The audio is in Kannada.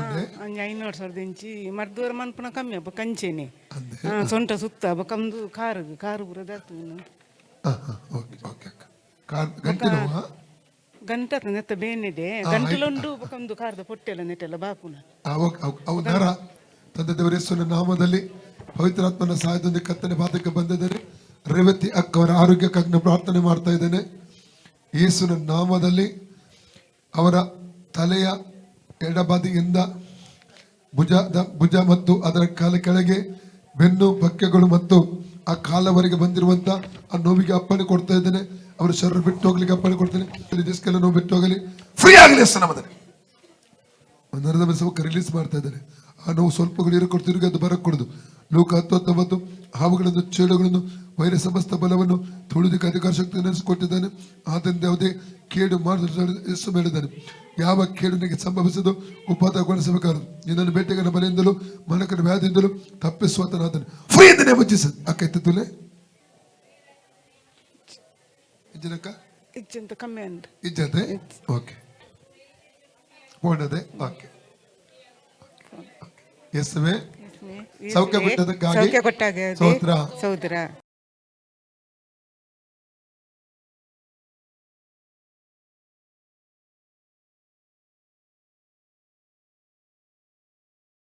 ಉಂಡೆ ಅಂಜ ಐನೂರು ಸಾವಿರದ ಇಂಚಿ. ಮರ್ದೂರ ಮನ್ಪುನ ಕಮ್ಮಿ ಅಪ್ಪ ಕಂಚೆನೆ. ಸೊಂಟ ಸುತ್ತ ಅಪ್ಪ ಕಮ್ದು ಕಾರು ಕಾರು ಬುರದ ಹಾ ಹಾ ಓಕೆ ಓಕೆ ಅಕ್ಕ ಗಂಟೆ ನೆತ್ತ ಬೇನೆಡೆ ಗಂಟಲೊಂಡು ಕಮ್ದು ಕಾರದ ಪೊಟ್ಟೆಲ್ಲ ನೆಟ್ಟೆಲ್ಲ ಬಾಪುನ. ತಂದೆ ದೇವರ ಯೇಸುವಿನ ನಾಮದಲ್ಲಿ ಪವಿತ್ರಾತ್ಮನ ಸಹಾಯದೊಂದಿಗೆ ಕತ್ತನೆ ಬಾಧಕ್ಕೆ ಬಂದಿದ್ದಾರೆ. ರೇವತಿ ಅಕ್ಕ ಅವರ ಆರೋಗ್ಯಕ್ಕಾಗಿ ಪ್ರಾರ್ಥನೆ ಮಾಡ್ತಾ ಇದ್ದೇನೆ. ಯೇಸುವಿನ ನಾಮದಲ್ಲಿ ಅವರ ತಲೆಯ ಎಡಬದಿಯಿಂದ ಭುಜದ ಭುಜ ಮತ್ತು ಅದರ ಕಾಲ ಕೆಳಗೆ ಬೆನ್ನು, ಬಕ್ಕೆಗಳು ಮತ್ತು ಆ ಕಾಲವರೆಗೆ ಬಂದಿರುವಂತ ಆ ನೋವಿಗೆ ಅಪ್ಪಣೆ ಕೊಡ್ತಾ ಇದ್ದೇನೆ. ಅವರ ಶರೀರ ಬಿಟ್ಟು ಹೋಗ್ಲಿಕ್ಕೆ ಅಪ್ಪಣೆ ಕೊಡ್ತೇನೆ. ಡಿಸ್ಕೆಲ್ಲ ನೋವು ಬಿಟ್ಟು ಹೋಗಲಿ. ಫ್ರೀ ಆಗಲಿ ಯೇಸು ನಾಮದಲ್ಲಿ ಒಂದು ಅರ್ಧ ರಿಲೀಸ್ ಮಾಡ್ತಾ ಇದ್ದಾರೆ ಆ ನೋವು ಸ್ವಲ್ಪಗಳು ಇರೋ ತಿರುಗಿ ಅದು ಬರಕ್ ಕೊಡುದು ಲೋಕ ಹತ್ತೊತ್ತೊಂಬತ್ತು ಹಾವುಗಳನ್ನು ಚೇಳುಗಳನ್ನು ವೈರ ಸಮಸ್ತ ಬಲವನ್ನು ತುಳಿದಕ್ಕೆ ಅಧಿಕಾರ ಶಕ್ತಿ ನೆನೆಸಿಕೊಟ್ಟಿದ್ದಾನೆ ಆದ್ದರಿಂದ ಯಾವುದೇ ಕೇಡು ಮಾಡಿದ ಹೇಳಿದ್ದಾನೆ ಯಾವ ಕೇಡು ನಿನಗೆ ಸಂಭವಿಸದು ಉಪತಗೊಳಿಸಬೇಕಾದ್ರು ನಿನ್ನನ್ನು ಬೇಟೆಗನ ಮನೆಯಿಂದಲೂ ಮನಕನ ವ್ಯಾಧಿಯಿಂದಲೂ ತಪ್ಪಿಸುವಂತನಾದನು ಫ್ರೀ ಇಂದನೇ ವಂಚಿಸ ಅಕ್ಕ ಇಜ್ಜನಕ್ಕ ಇಜ್ಜಂತ ಕಮ್ಮಿ ಇಜ್ಜತೆ? ಓಕೆ ಓಡದೆ ಓಕೆ ಯೇಸುವೆ ಸೌಖ್ಯ ಕೊಟ್ಟದಕ್ಕಾಗಿ ಸೌಖ್ಯ ಕೊಟ್ಟಾಗ ಸ್ತೋತ್ರ. ಸೌದ್ರ